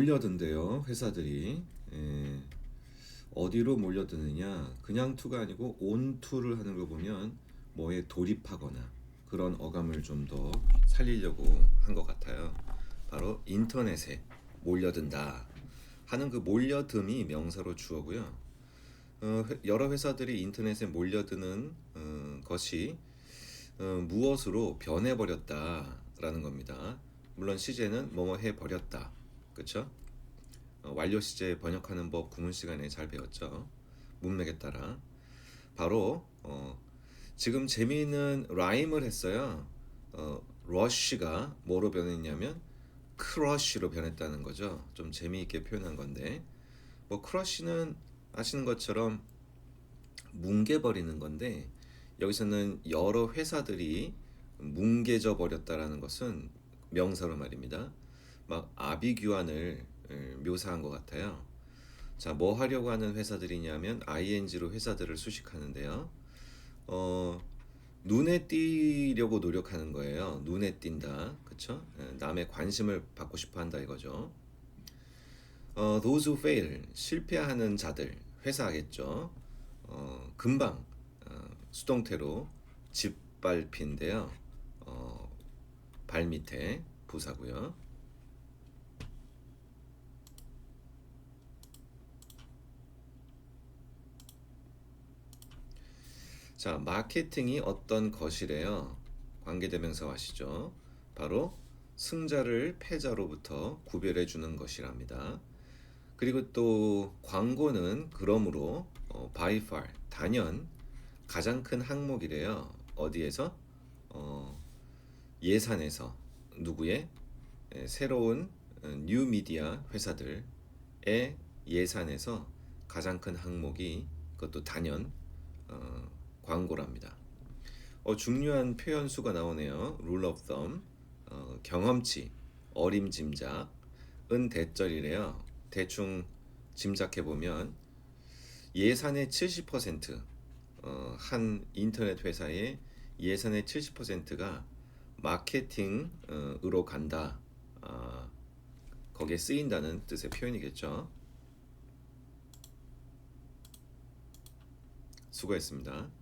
몰려든대요 회사들이. 예, 어디로 몰려드느냐. 그냥 투가 아니고 온 투를 하는 거 보면 뭐에 돌입하거나 그런 어감을 좀 더 살리려고 한 것 같아요. 바로 인터넷에 몰려든다 하는 그 몰려듦이 명사로 주어고요. 어, 회- 여러 회사들이 인터넷에 몰려드는 어, 것이 어, 무엇으로 변해버렸다라는 겁니다. 물론 시제는 뭐뭐 해버렸다. 그쵸? 어, 완료 시제 번역하는 법 구문 시간에 잘 배웠죠. 문맥에 따라. 바로 어, 지금 재미있는 라임을 했어요. 어, 러쉬가 뭐로 변했냐면 크러쉬로 변했다는 거죠. 좀 재미있게 표현한 건데 뭐 크러쉬는 아시는 것처럼 뭉개버리는 건데 여기서는 여러 회사들이 뭉개져 버렸다라는 것은 명사로 말입니다. 막 아비규환을 에, 묘사한 것 같아요. 자, 뭐 하려고 하는 회사들이냐면 ing로 회사들을 수식하는데요. 어, 눈에 띄려고 노력하는 거예요. 눈에 띈다. 그쵸? 에, 남의 관심을 받고 싶어 한다 이거죠. 어, those who fail 실패하는 자들 회사겠죠. 어, 금방 어, 수동태로 짓밟힌데요. 어, 발 밑에 부사고요. 자, 마케팅이 어떤 것이래요? 관계대명사 아시죠? 바로 승자를 패자로부터 구별해 주는 것이랍니다. 그리고 또 광고는 그러므로 어, by far 단연 가장 큰 항목이래요. 어디에서? 어, 예산에서 누구의 에, 새로운 어, 뉴 미디어 회사들의 예산에서 가장 큰 항목이 그것도 단연 어, 광고랍니다. 어, 중요한 표현 수가 나오네요. rule of thumb 어, 경험치 어림짐작 은 대절이래요. 대충 짐작해 보면 예산의 70% 어, 한 인터넷 회사의 예산의 70%가 마케팅으로 간다. 아, 거기에 쓰인다는 뜻의 표현이겠죠. 수고했습니다.